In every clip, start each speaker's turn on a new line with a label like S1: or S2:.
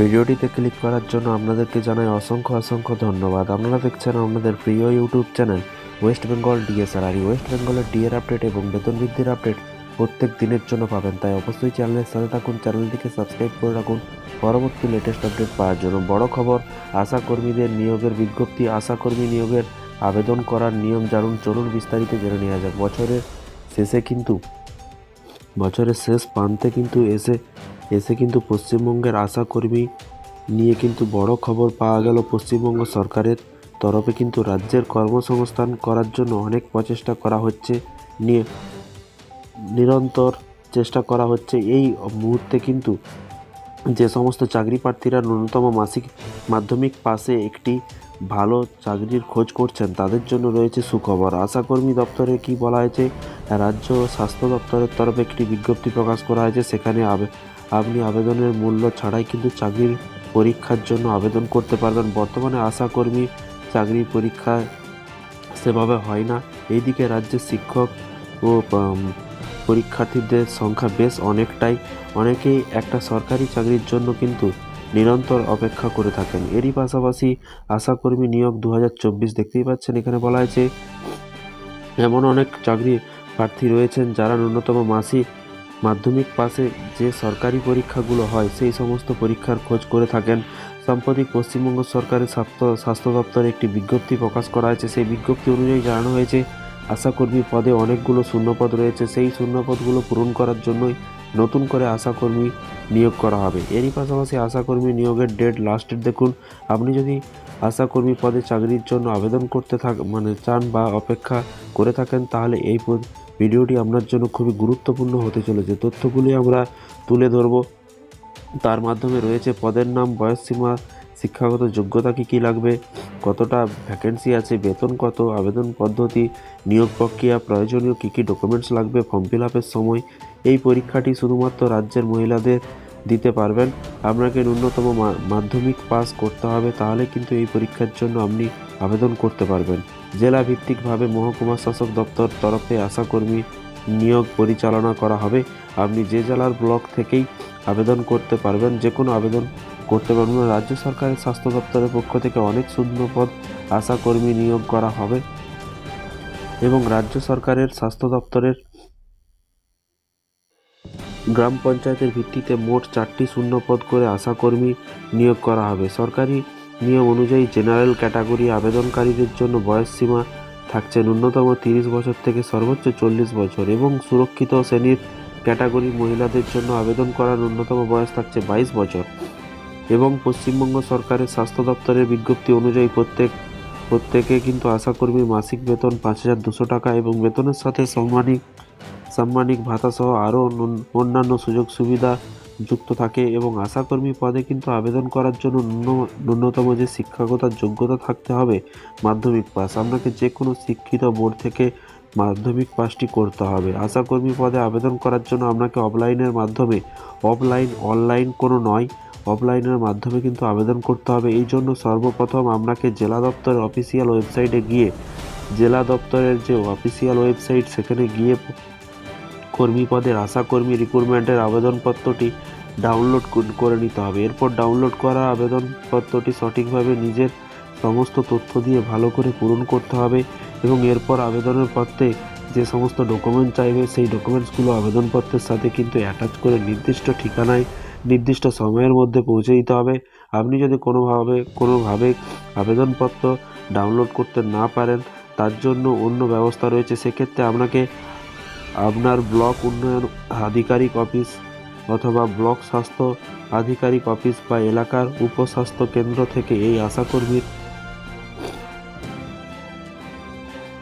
S1: ভিডিওটিতে ক্লিক করার জন্য আপনাদেরকে জানাই অসংখ্য অসংখ্য ধন্যবাদ। আপনারা দেখছেন আপনাদের প্রিয় YouTube channel West Bengal DSR. আর ওয়েস্ট বেঙ্গলের ডিএর আপডেট এবং বেতন বৃদ্ধির আপডেট প্রত্যেক দিনের জন্য পাবেন। তাই অবশ্যই চ্যানেলের সাথে থাকুন, চ্যানেলটিকে সাবস্ক্রাইব করে রাখুন। পরবর্তী লেটেস্ট আপডেট পাওয়ার জন্য বড় খবর, আশা কর্মীদের নিয়োগের বিজ্ঞপ্তি, আশা কর্মী নিয়োগের আবেদন করার নিয়ম জানুন। চলুন বিস্তারিত জেনে নেওয়া যাক। বছরের শেষে কিন্তু, বছরের শেষ প্রান্তে কিন্তু এসে এসে কিন্তু পশ্চিমবঙ্গের আশাকর্মী নিয়ে কিন্তু বড় খবর পাওয়া গেল পশ্চিমবঙ্গ সরকারের তরফে কিন্তু রাজ্যের কর্মসংস্থান করার জন্য অনেক প্রচেষ্টা করা হচ্ছে, নিয়ে নিরন্তর চেষ্টা করা হচ্ছে। এই মুহূর্তে কিন্তু যে সমস্ত চাকরি প্রার্থীরা ন্যূনতম মাসিক মাধ্যমিক পাশে একটি ভালো চাকরির খোঁজ করছেন, তাদের জন্য রয়েছে সুখবর। আশাকর্মী দপ্তরে কি বলা হয়েছে? রাজ্য স্বাস্থ্য দপ্তরের তরফে একটি বিজ্ঞপ্তি প্রকাশ করা হয়েছে, সেখানে আপনি আবেদনের মূল্য ছাড়াই কিন্তু চাকরির পরীক্ষার জন্য আবেদন করতে পারবেন। বর্তমানে আশাকর্মী চাকরি পরীক্ষা সেভাবে হয় না। এইদিকে রাজ্যের শিক্ষক ও পরীক্ষার্থীদের সংখ্যা বেশ অনেকটাই। অনেকেই একটা সরকারি চাকরির জন্য কিন্তু নিরন্তর অপেক্ষা করে থাকেন। এরই পাশাপাশি আশাকর্মী নিয়োগ দু হাজার চব্বিশ দেখতেই পাচ্ছেন। এখানে বলা হয়েছে, এমন অনেক চাকরি প্রার্থী রয়েছেন যারা ন্যূনতম মাসিক মাধ্যমিক পাশে যে সরকারি পরীক্ষাগুলো হয়, সেই সমস্ত পরীক্ষার খোঁজ করে থাকেন। সাম্প্রতিক পশ্চিমবঙ্গ সরকারের স্বাস্থ্য স্বাস্থ্য দপ্তরে একটি বিজ্ঞপ্তি প্রকাশ করা হয়েছে। সেই বিজ্ঞপ্তি অনুযায়ী জানানো হয়েছে আশাকর্মী পদে অনেকগুলো শূন্যপদ রয়েছে। সেই শূন্যপদগুলো পূরণ করার জন্যই নতুন করে আশাকর্মী নিয়োগ করা হবে। এরই পাশাপাশি আশাকর্মী নিয়োগের ডেট লাস্টের দেখুন। আপনি যদি আশাকর্মী পদে চাকরির জন্য আবেদন করতে থাক মানে চান বা অপেক্ষা করে থাকেন, তাহলে এই ভিডিওটি আপনার জন্য খুবই গুরুত্বপূর্ণ হতে চলেছে। তথ্যগুলি আমরা তুলে ধরব। তার মাধ্যমে রয়েছে পদের নাম, বয়স সীমা, শিক্ষাগত যোগ্যতা কী কী লাগবে, কতটা ভ্যাকেন্সি আছে, বেতন কত, আবেদন পদ্ধতি, নিয়োগ প্রক্রিয়া, প্রয়োজনীয় কী কী ডকুমেন্টস লাগবে ফর্ম ফিল আপের সময়। এই পরীক্ষাটি শুধুমাত্র রাজ্যের মহিলাদের দিতে পারবেন। আপনাকে ন্যূনতম মাধ্যমিক পাস করতে হবে, তাহলে কিন্তু এই পরীক্ষার জন্য আপনি আবেদন করতে পারবেন। জেলা ভিত্তিকভাবে মহকুমা শাসক দপ্তর তরফে আশাকর্মী নিয়োগ পরিচালনা করা হবে। আপনি যে জেলার ব্লক থেকেই আবেদন করতে পারবেন, যে কোনো আবেদন করতে পারবেন। রাজ্য সরকারের স্বাস্থ্য দপ্তরের পক্ষ থেকে অনেক শূন্য পদ আশাকর্মী নিয়োগ করা হবে এবং রাজ্য সরকারের স্বাস্থ্য দপ্তরের গ্রাম পঞ্চায়েতের ভিত্তিতে মোট চারটি শূন্য পদ করে আশাকর্মী নিয়োগ করা হবে। সরকারি নিয়ম অনুযায়ী জেনারেল ক্যাটাগরি আবেদনকারীদের জন্য বয়স সীমা থাকছে ন্যূনতম তিরিশ বছর থেকে সর্বোচ্চ চল্লিশ বছর এবং সুরক্ষিত শ্রেণির ক্যাটাগরি মহিলাদের জন্য আবেদন করার ন্যূনতম বয়স থাকছে বাইশ বছর এবং পশ্চিমবঙ্গ সরকারের স্বাস্থ্য দপ্তরের বিজ্ঞপ্তি অনুযায়ী প্রত্যেক, প্রত্যেকে কিন্তু আশাকর্মীর মাসিক বেতন পাঁচ হাজার দুশো টাকা এবং বেতনের সাথে সাম্মানিক সাম্মানিক ভাতা সহ আরও অন্যান্য সুযোগ সুবিধা যুক্ত থাকে এবং আশাকর্মী পদে কিন্তু আবেদন করার জন্য ন্যূন- ন্যূনতম যে শিক্ষাগত যোগ্যতা থাকতে হবে, মাধ্যমিক পাস। আপনাকে যে কোনো শিক্ষিত বোর্ড থেকে মাধ্যমিক পাসটি করতে হবে। আশাকর্মী পদে আবেদন করার জন্য আপনাকে অফলাইনের মাধ্যমে, অফলাইন, অনলাইন কোনো নয়, অফলাইনের মাধ্যমে কিন্তু আবেদন করতে হবে। এই জন্য সর্বপ্রথম আপনাকে জেলা দপ্তরের অফিসিয়াল ওয়েবসাইটে গিয়ে, জেলা দপ্তরের যে অফিসিয়াল ওয়েবসাইট, সেখানে গিয়ে কর্মী পদের আশাকর্মী রিক্রুটমেন্টের আবেদনপত্রটি ডাউনলোড করে নিতে হবে। এরপর ডাউনলোড করা আবেদনপত্রটি সঠিকভাবে নিজের সমস্ত তথ্য দিয়ে ভালো করে পূরণ করতে হবে এবং এরপর আবেদনের পত্রে যে সমস্ত ডকুমেন্ট চাইবে, সেই ডকুমেন্টসগুলো আবেদনপত্রের সাথে কিন্তু অ্যাটাচ করে নির্দিষ্ট ঠিকানায়, নির্দিষ্ট সময়ের মধ্যে পৌঁছে দিতে হবে। আপনি যদি কোনোভাবে কোনোভাবে আবেদনপত্র ডাউনলোড করতে না পারেন, তার জন্য অন্য ব্যবস্থা রয়েছে। সেক্ষেত্রে আপনাকে আপনার ব্লক উন্নয়ন আধিকারিক অফিস অথবা ব্লক স্বাস্থ্য আধিকারিক অফিস বা এলাকার উপস্বাস্থ্য কেন্দ্র থেকে এই আশাকর্মীর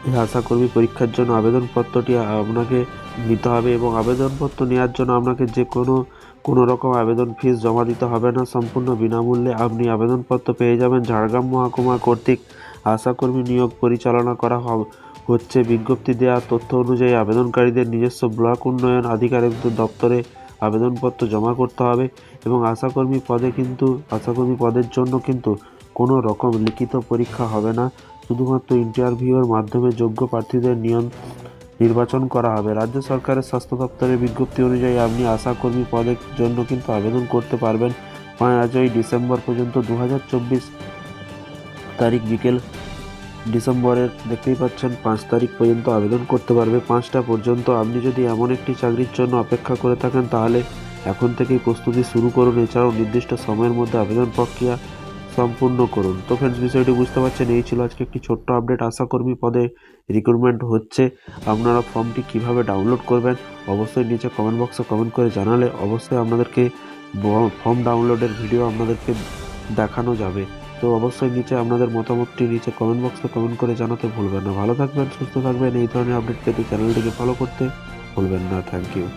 S1: এই আশাকর্মী পরীক্ষার জন্য আবেদনপত্রটি আপনাকে নিতে হবে এবং আবেদনপত্র নেওয়ার জন্য আপনাকে যে কোনো কোনো রকম আবেদন ফিস জমা দিতে হবে না। সম্পূর্ণ বিনামূল্যে আপনি আবেদনপত্র পেয়ে যাবেন। ঝাড়গ্রাম মহকুমা কর্তৃক আশাকর্মী নিয়োগ পরিচালনা করা হবে হচ্ছে বিজ্ঞপ্তি দেওয়া তথ্য অনুযায়ী আবেদনকারীদের নিজস্ব ব্লক উন্নয়ন আধিকারিকদের দপ্তরে আবেদনপত্র জমা করতে হবে এবং আশাকর্মী পদে কিন্তু, আশাকর্মী পদের জন্য কিন্তু কোনো রকম লিখিত পরীক্ষা হবে না। শুধুমাত্র ইন্টারভিউয়ের মাধ্যমে যোগ্য প্রার্থীদের নিয়ম নির্বাচন করা হবে। রাজ্য সরকারের স্বাস্থ্য দপ্তরের বিজ্ঞপ্তি অনুযায়ী আপনি আশাকর্মী পদের জন্য কিন্তু আবেদন করতে পারবেন। পাঁচই ডিসেম্বর পর্যন্ত দু হাজার চব্বিশ তারিখ বিকেল ডিসেম্বরের, দেখতেই পাচ্ছেন, পাঁচ তারিখ পর্যন্ত আবেদন করতে পারবে। পাঁচটা পর্যন্ত। আপনি যদি এমন একটি চাকরির জন্য অপেক্ষা করে থাকেন, তাহলে এখন থেকেই প্রস্তুতি শুরু করুন। এছাড়াও নির্দিষ্ট সময়ের মধ্যে আবেদন প্রক্রিয়া সম্পূর্ণ করুন। তো ফ্রেন্ডস বিষয়টি বুঝতে পারছেন, এই ছিল আজকে একটি ছোট্ট আপডেট আশাকর্মী পদে রিক্রুটমেন্ট হচ্ছে। আপনারা ফর্মটি কীভাবে ডাউনলোড করবেন, অবশ্যই নিচে কমেন্ট বক্সে কমেন্ট করে জানালে অবশ্যই আপনাদেরকে ফর্ম ডাউনলোডের ভিডিও আপনাদেরকে দেখানো যাবে। তো অবশ্যই নিচে আপনাদের মতামতটি নিচে কমেন্ট বক্সে কমেন্ট করে জানাতে ভুলবেন না। ভালো থাকবেন, সুস্থ থাকবেন, এই ধরনের আপডেট পেতে চ্যানেলটিকে ফলো করতে ভুলবেন না। Thank you